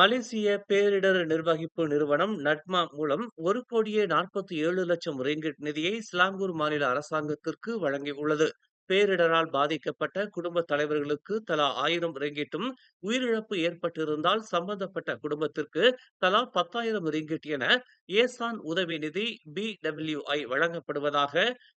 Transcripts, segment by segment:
மலேசிய பேரிடர் நிர்வகிப்பு நிறுவனம் நட்மா மூலம் ஒரு கோடியே நாற்பத்தி ஏழு லட்சம் ரிங்கிட் நிதியை சிலாங்கூர் மாநில அரசாங்கத்திற்கு வழங்கியுள்ளது. பேரிடரால் பாதிக்கப்பட்ட குடும்ப தலைவர்களுக்கு தலா ஆயிரம் ரிங்கிட்டும் உயிரிழப்பு ஏற்பட்டிருந்தால் சம்பந்தப்பட்ட குடும்பத்திற்கு தலா பத்தாயிரம் ரிங்கிட் என ஏசான் உதவி நிதி பி டபிள்யூஐ வழங்கப்படுவதாக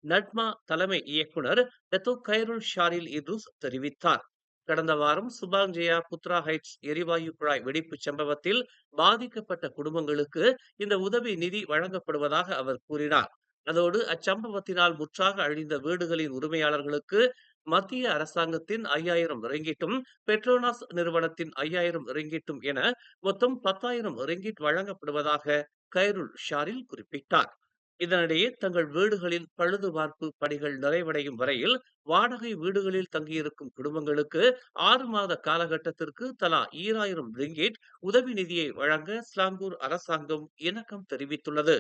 நட்மா தலைமை இயக்குனர் டெத்தோ கைருல் ஷாரில் இதுஸ் தெரிவித்தார். கடந்த வாரம் சுபாங்ஜயா புத்ரா ஹைட்ஸ் எரிவாயு குழாய் வெடிப்பு சம்பவத்தில் பாதிக்கப்பட்ட குடும்பங்களுக்கு இந்த உதவி நிதி வழங்கப்படுவதாக அவர் கூறினார். அதோடு அச்சம்பவத்தினால் முற்றாக அழிந்த வீடுகளின் உரிமையாளர்களுக்கு மத்திய அரசாங்கத்தின் ஐயாயிரம் ரிங்கிட்டும் பெட்ரோனாஸ் நிறுவனத்தின் ஐயாயிரம் ரிங்கிட்டும் என மொத்தம் பத்தாயிரம் ரிங்கிட் வழங்கப்படுவதாக கைருல் ஷாரில் குறிப்பிட்டார். இதனிடையே தங்கள் வீடுகளின் பழுதுபார்ப்பு பணிகள் நிறைவடையும் வரையில் வாடகை வீடுகளில் தங்கியிருக்கும் குடும்பங்களுக்கு ஆறு மாத காலகட்டத்திற்கு தலா ஈராயிரம் ரிங்கேட் உதவி நிதியை வழங்க ஸ்லாங்கூர் அரசாங்கம் இணக்கம் தெரிவித்துள்ளது.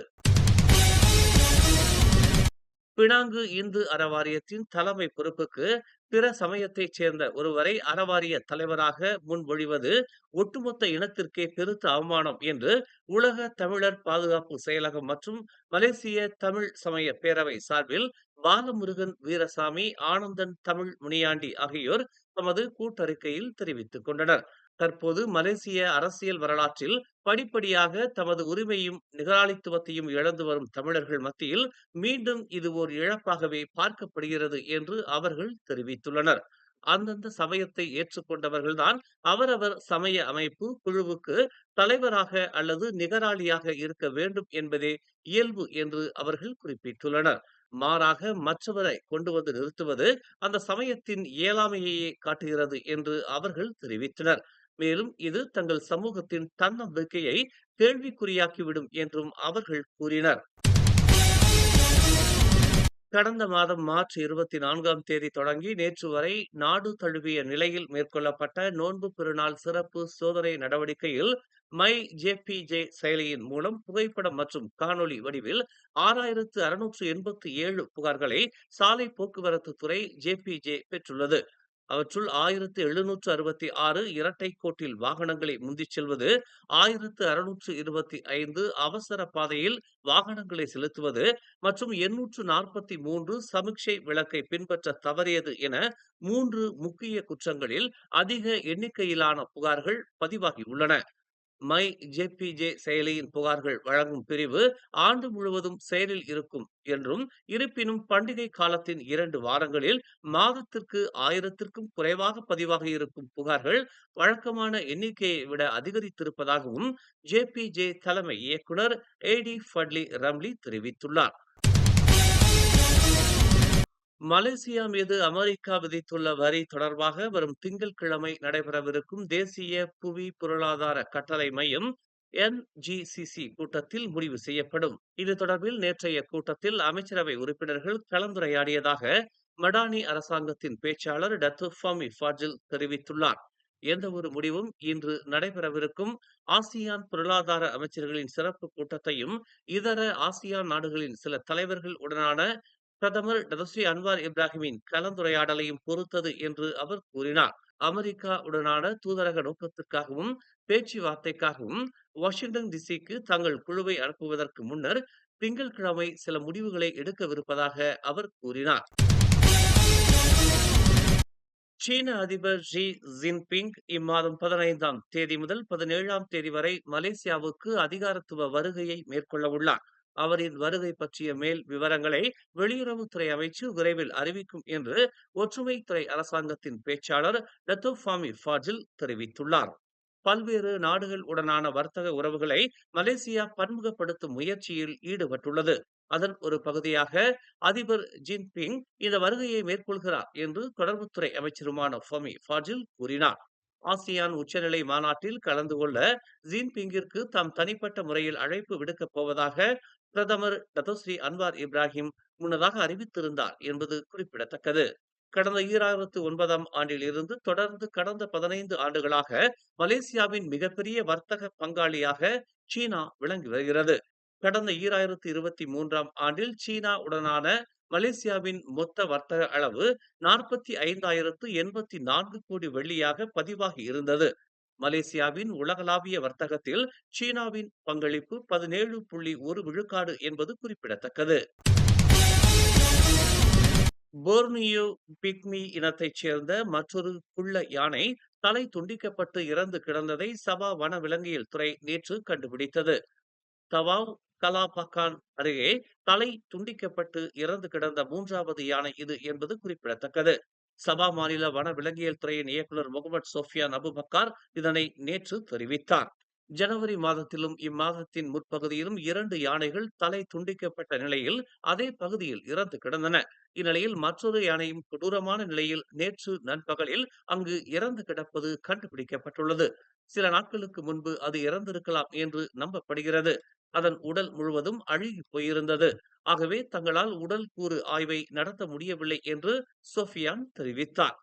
பினாங்கு இந்து அறவாரியத்தின் தலைமை பொறுப்புக்கு பிற சமயத்தைச் சேர்ந்த ஒருவரை அறவாரிய தலைவராக முன்மொழிவது ஒட்டுமொத்த இனத்திற்கே பெருத்த அவமானம் என்று உலக தமிழர் பாதுகாப்பு செயலகம் மற்றும் மலேசிய தமிழ் சமய பேரவை சார்பில் பாலமுருகன் வீரசாமி ஆனந்தன் தமிழ் முனியாண்டி ஆகியோர் தமது கூட்டறிக்கையில் தெரிவித்துக் கொண்டனர். தற்போது மலேசிய அரசியல் வரலாற்றில் படிப்படியாக தமது உரிமையும் நிகராளித்துவத்தையும் இழந்து வரும் தமிழர்கள் மத்தியில் மீண்டும் இது ஓர் இழப்பாகவே பார்க்கப்படுகிறது என்று அவர்கள் தெரிவித்துள்ளனர். அந்தந்த சமயத்தை ஏற்றுக்கொண்டவர்கள்தான் அவரவர் சமய அமைப்பு குழுவுக்கு தலைவராக அல்லது நிகராளியாக இருக்க வேண்டும் என்பதே இயல்பு என்று அவர்கள் குறிப்பிட்டுள்ளனர். மாறாக மற்றவரை கொண்டு வந்து நிறுத்துவது அந்த சமயத்தின் இயலாமையையே காட்டுகிறது என்று அவர்கள் தெரிவித்தனர். மேலும் இது தங்கள் சமூகத்தின் தன்னம்பிக்கையை கேள்விக்குறியாக்கிவிடும் என்றும் அவர்கள் கூறினர். கடந்த மாதம் மார்ச் இருபத்தி நான்காம் தேதி தொடங்கி நேற்று வரை நாடு தழுவிய நிலையில் மேற்கொள்ளப்பட்ட நோன்பு பெருநாள் சிறப்பு சோதனை நடவடிக்கையில் மை ஜேபிஜே செயலியின் மூலம் புகைப்படம் மற்றும் காணொலி வடிவில் ஆறாயிரத்து அறுநூற்று எண்பத்தி ஏழு புகார்களை சாலை போக்குவரத்து துறை ஜேபிஜே பெற்றுள்ளது. அவற்றுள் ஆயிரத்து எழுநூற்று அறுபத்தி ஆறு இரட்டை கோட்டில் வாகனங்களை முந்திச் செல்வது ஆயிரத்து அறுநூற்று இருபத்தி ஐந்து அவசர பாதையில் வாகனங்களை செலுத்துவது மற்றும் எண்ணூற்று நாற்பத்தி மூன்று சமிக்ஷை விளக்கை பின்பற்ற தவறியது என மூன்று முக்கிய குற்றங்களில் அதிக எண்ணிக்கையிலான புகார்கள் பதிவாகியுள்ளன. மை ஜேபிஜே செயலியின் புகார்கள் வழங்கும் பிரிவு ஆண்டு முழுவதும் செயலில் இருக்கும் என்றும் இருப்பினும் பண்டிகை காலத்தின் இரண்டு வாரங்களில் மாதத்திற்கு ஆயிரத்திற்கும் குறைவாக பதிவாக இருக்கும் புகார்கள் வழக்கமான எண்ணிக்கையை விட அதிகரித்திருப்பதாகவும் ஜேபிஜே தலைமை இயக்குனர் ஏடி ஃபட்லி ரம்லி தெரிவித்துள்ளார். மலேசியா மீது அமெரிக்கா விதித்துள்ள வரி தொடர்பாக வரும் திங்கட்கிழமை நடைபெறவிருக்கும் தேசிய புவி பொருளாதார கட்டளை மையம் என்ஜிசிசி கூட்டத்தில் முடிவு செய்யப்படும். இது தொடர்பில் நேற்றைய கூட்டத்தில் அமைச்சரவை உறுப்பினர்கள் கலந்துரையாடியதாக மடானி அரசாங்கத்தின் பேச்சாளர் டத்து ஃபாமி ஃபாஜில் தெரிவித்துள்ளார். எந்த ஒரு முடிவும் இன்று நடைபெறவிருக்கும் ஆசியான் பொருளாதார அமைச்சர்களின் சிறப்பு கூட்டத்தையும் இதர ஆசியான் நாடுகளின் சில தலைவர்கள் உடனான பிரதமர் டதஸ்ரீ அன்வார் இப்ராஹிமின் கலந்துரையாடலையும் பொறுத்தது என்று அவர் கூறினார். அமெரிக்கா உடனான தூதரக நோக்கத்திற்காகவும் பேச்சுவார்த்தைக்காகவும் வாஷிங்டன் டிசிக்கு தங்கள் குழுவை அனுப்புவதற்கு முன்னர் திங்கட்கிழமை சில முடிவுகளை எடுக்கவிருப்பதாக அவர் கூறினார். சீன அதிபர் ஜி ஜின்பிங் இம்மாதம் பதினைந்தாம் தேதி முதல் பதினேழாம் தேதி வரை மலேசியாவுக்கு அதிகாரத்துவ வருகையை மேற்கொள்ள உள்ளார். அவரின் வருகை பற்றிய மேல் விவரங்களை வெளியுறவுத்துறை அமைச்சு விரைவில் அறிவிக்கும் என்று ஒற்றுமை துறை அரசாங்கத்தின் பேச்சாளர் லத்தோஃபாமி ஃபாஜில் தெரிவித்துள்ளார். பல்வேறு நாடுகள் உடனான வர்த்தக உறவுகளை மலேசியா பன்முகப்படுத்தும் முயற்சியில் ஈடுபட்டுள்ளது. அதன் ஒரு பகுதியாக அதிபர் ஜின்பிங் இந்த வருகையை மேற்கொள்கிறார் என்று தொடர்புத்துறை அமைச்சருமான ஃபமி ஃபாஜில் கூறினார். ஆசியான் உச்சநிலை மாநாட்டில் கலந்து கொள்ள ஜின்பிங்கிற்கு தாம் தனிப்பட்ட முறையில் அழைப்பு விடுக்கப் போவதாக பிரதமர் டத்தோஸ்ரீ அன்வார் இப்ராஹிம் முன்னதாக அறிவித்திருந்தார் என்பது குறிப்பிடத்தக்கது. கடந்த ஈராயிரத்து ஒன்பதாம் ஆண்டில் இருந்து தொடர்ந்து கடந்த பதினைந்து ஆண்டுகளாக மலேசியாவின் மிகப்பெரிய வர்த்தக பங்காளியாக சீனா விளங்கி வருகிறது. கடந்த ஈராயிரத்து இருபத்தி மூன்றாம் ஆண்டில் சீனா உடனான மலேசியாவின் மொத்த வர்த்தக அளவு நாற்பத்தி ஐந்தாயிரத்து எண்பத்தி நான்கு கோடி வெள்ளியாக பதிவாகி இருந்தது. மலேசியாவின் உலகளாவிய வர்த்தகத்தில் சீனாவின் பங்களிப்பு பதினேழு புள்ளி ஒரு விழுக்காடு என்பது குறிப்பிடத்தக்கது. போர்னியோ பிக்மி இனத்தைச் சேர்ந்த மற்றொரு குள்ள யானை தலை துண்டிக்கப்பட்டு இறந்து கிடந்ததை சபா வனவிலங்கியல் துறை நேற்று கண்டுபிடித்தது. தவாவ் கலாபகான் அருகே தலை துண்டிக்கப்பட்டு இறந்து கிடந்த மூன்றாவது யானை இது என்பது குறிப்பிடத்தக்கது. சபா மாநில வன விலங்கியல் துறையின் இயக்குநர் முகமது சோஃபியான் அபுபக்கார் இதனை நேற்று தெரிவித்தார். ஜனவரி மாதத்திலும் இம்மாதத்தின் முற்பகுதியிலும் இரண்டு யானைகள் தலை துண்டிக்கப்பட்ட நிலையில் அதே பகுதியில் இறந்து கிடந்தன. இந்நிலையில் மற்றொரு யானையும் கொடூரமான நிலையில் நேற்று நண்பகலில் அங்கு இறந்து கிடப்பது கண்டுபிடிக்கப்பட்டுள்ளது. சில நாட்களுக்கு முன்பு அது இறந்திருக்கலாம் என்று நம்பப்படுகிறது. அதன் உடல் முழுவதும் அழுகி போயிருந்தது. ஆகவே தங்களால் உடல் கூறு ஆய்வை நடத்த முடியவில்லை என்று சோஃபியான் தெரிவித்தார்.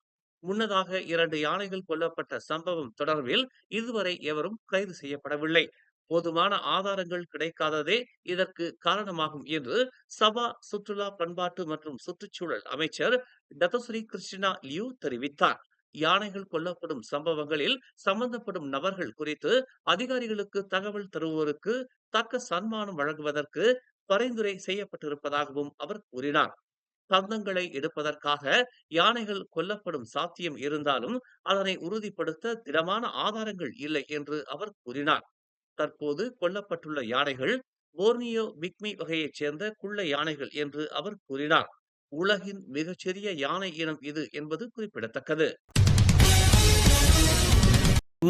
முன்னதாக இரண்டு யானைகள் கொல்லப்பட்ட சம்பவம் தொடர்பில் இதுவரை எவரும் கைது செய்யப்படவில்லை. போதுமான ஆதாரங்கள் கிடைக்காததே இதற்கு காரணமாகும் என்று சபா சுற்றுலா பண்பாட்டு மற்றும் சுற்றுச்சூழல் அமைச்சர் டத்தஸ்ரீ கிருஷ்ணா லியூ தெரிவித்தார். யானைகள் கொல்லப்படும் சம்பவங்களில் சம்பந்தப்படும் நபர்கள் குறித்து அதிகாரிகளுக்கு தகவல் தருவோருக்கு தக்க சன்மானம் வழங்குவதற்கு பரிந்துரை செய்யப்பட்டிருப்பதாகவும் அவர் கூறினார். பந்தங்களை எடுப்பதற்காக யானைகள் கொல்லப்படும் சாத்தியம் இருந்தாலும் அதனை உறுதிப்படுத்த திடமான ஆதாரங்கள் இல்லை என்று அவர் கூறினார். தற்போது கொல்லப்பட்டுள்ள யானைகள் போர்னியோ பிக்மி வகையைச் சேர்ந்த குள்ள யானைகள் என்று அவர் கூறினார். உலகின் மிகச்சிறிய யானை இனம் இது என்பது குறிப்பிடத்தக்கது.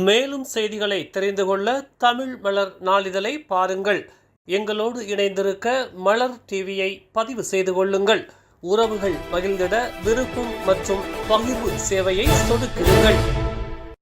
மேலும் செய்திகளை தெரிந்து கொள்ள தமிழ் மலர் நாளிதழை பாருங்கள். எங்களோடு இணைந்திருக்க மலர் டிவியை பதிவு செய்து கொள்ளுங்கள். உறவுகள் மகிழ்ந்திட விருப்பம் மற்றும் பகிர்வு சேவையை சொடுக்கிடுங்கள்.